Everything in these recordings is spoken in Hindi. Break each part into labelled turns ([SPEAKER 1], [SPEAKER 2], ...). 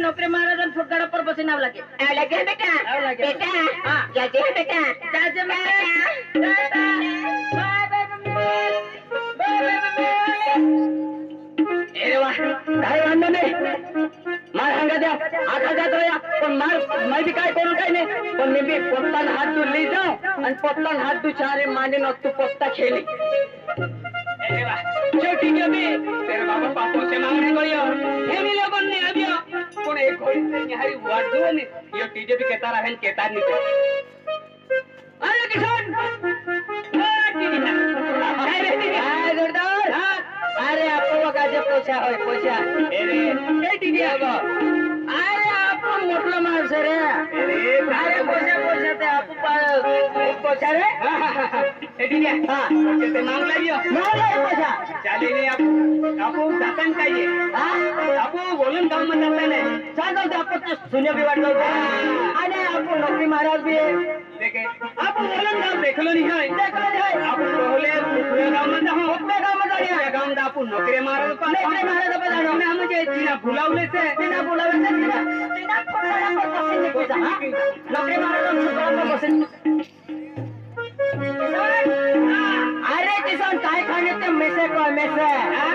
[SPEAKER 1] नौकरी मारा फुटगाडा पर बस आव बेटा बेटा
[SPEAKER 2] जय बेटा
[SPEAKER 1] जय मार हांगा द्या आका जात तो राया पण मार माहिती काय करू काय नाही पण मी बी पोत्तान हात तू लई जाऊ आणि पोत्तान हात तू चारे माने न तू पोत्ता खेळी
[SPEAKER 3] छोटी जमी तेरे बाबा पापो से मांगने गयो हेमी लोगन ने अभियो कोण एक होई निहारी वाट दुवने यो टीजे भी कहता रहन कहता नहीं
[SPEAKER 1] અરે
[SPEAKER 3] આપણો
[SPEAKER 1] કાજે પોછા હોય પોછા
[SPEAKER 3] અરે બેટી દે આવો
[SPEAKER 1] અરે આપણો મોટલો માણસ રે
[SPEAKER 3] અરે
[SPEAKER 1] પોછા પોછા તે নকরি মহারাজ দিয়ে
[SPEAKER 3] आप बोलन नाम देखलो नहीं है
[SPEAKER 1] देखलो है
[SPEAKER 3] आप बोले पूरे गांव में हम
[SPEAKER 1] होते गांव में जाए
[SPEAKER 3] गांव में आप नौकरी मारो तो पाने नौकरी
[SPEAKER 1] मारो तो बता हमने
[SPEAKER 3] हम जे बिना बुलावले से
[SPEAKER 1] बिना बुलावे से बिना बिना बुलावे से कैसे निकल
[SPEAKER 3] जा
[SPEAKER 1] नौकरी मारो तो गांव में बसन अरे किसान काय खाने ते मेसे को मेसे
[SPEAKER 3] हां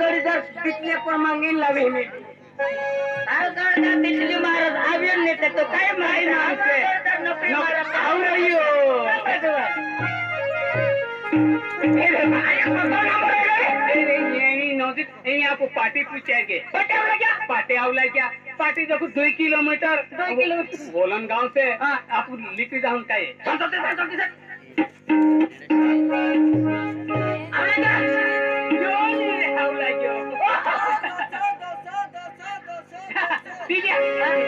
[SPEAKER 1] दर दर कितने पर मांगे लवे ने आओ तो ना दिल्ली महाराज आवे ने तो काय माई ना आके आओ रहियो
[SPEAKER 3] मेरे पार्टी पार्टी पार्टी क्या? क्या? किलोमीटर किलोमीटर गांव से आप लिख जाऊ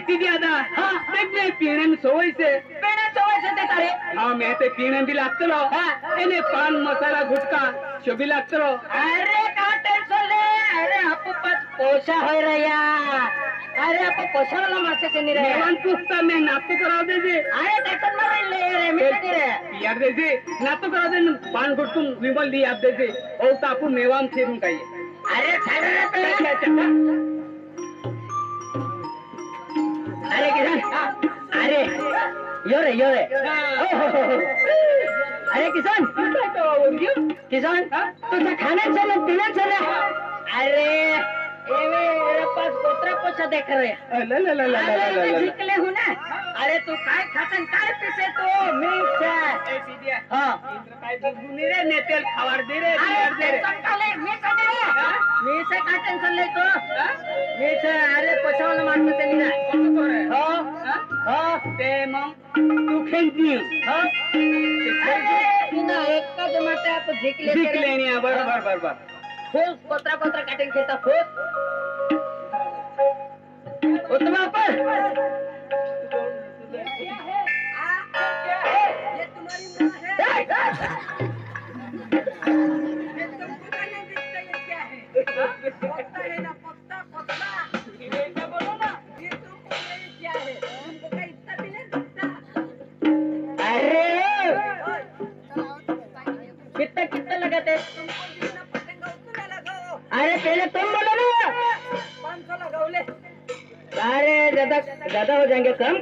[SPEAKER 3] પીતી હતા હા એટલે પીણે સોય છે
[SPEAKER 1] પીણે સોય છે તે તારે
[SPEAKER 3] હા મેં તે પીણે બી લાગતલો
[SPEAKER 1] હા
[SPEAKER 3] એને પાન મસાલા ગુટકા છબી લાગતલો
[SPEAKER 1] અરે કા ટેન્શન લે અરે આપ પાસ પૈસા હોય રહ્યા અરે આપ પૈસા વાળા માસે છે ની રે મેવાન
[SPEAKER 3] પૂછતા મે નાતો કરાવ દેજે
[SPEAKER 1] અરે ટેન્શન મારે લે રે મેટી રે
[SPEAKER 3] યાર દેજે નાતો કરાવ દે પાન ગુટકું વિમલ દી આપ દેજે ઓ તો આપું મેવાન ફેરું કાઈ
[SPEAKER 1] અરે સારા રે
[SPEAKER 3] પેલા
[SPEAKER 1] जोर आहे अरे किसान किसान तुझं खाण्यात झालं पिण्यात झालं अरे जिंकले हो ना अरे तू काय खासन काय पिसे तो मी
[SPEAKER 3] रे नेतेल दे
[SPEAKER 1] मी तो मी अरे पशावलं माणूस हो. हो.
[SPEAKER 3] ते तू खेळतील
[SPEAKER 1] जिंकले
[SPEAKER 3] बार बार बार
[SPEAKER 1] खोस पत्रा पत्रा काटेल खेळता खोस उत्तम आपण तुम्हारी
[SPEAKER 4] अरे
[SPEAKER 1] पहले तुम बोलो
[SPEAKER 4] ना अरे
[SPEAKER 1] ज्यादा ज्यादा हो जाएंगे कम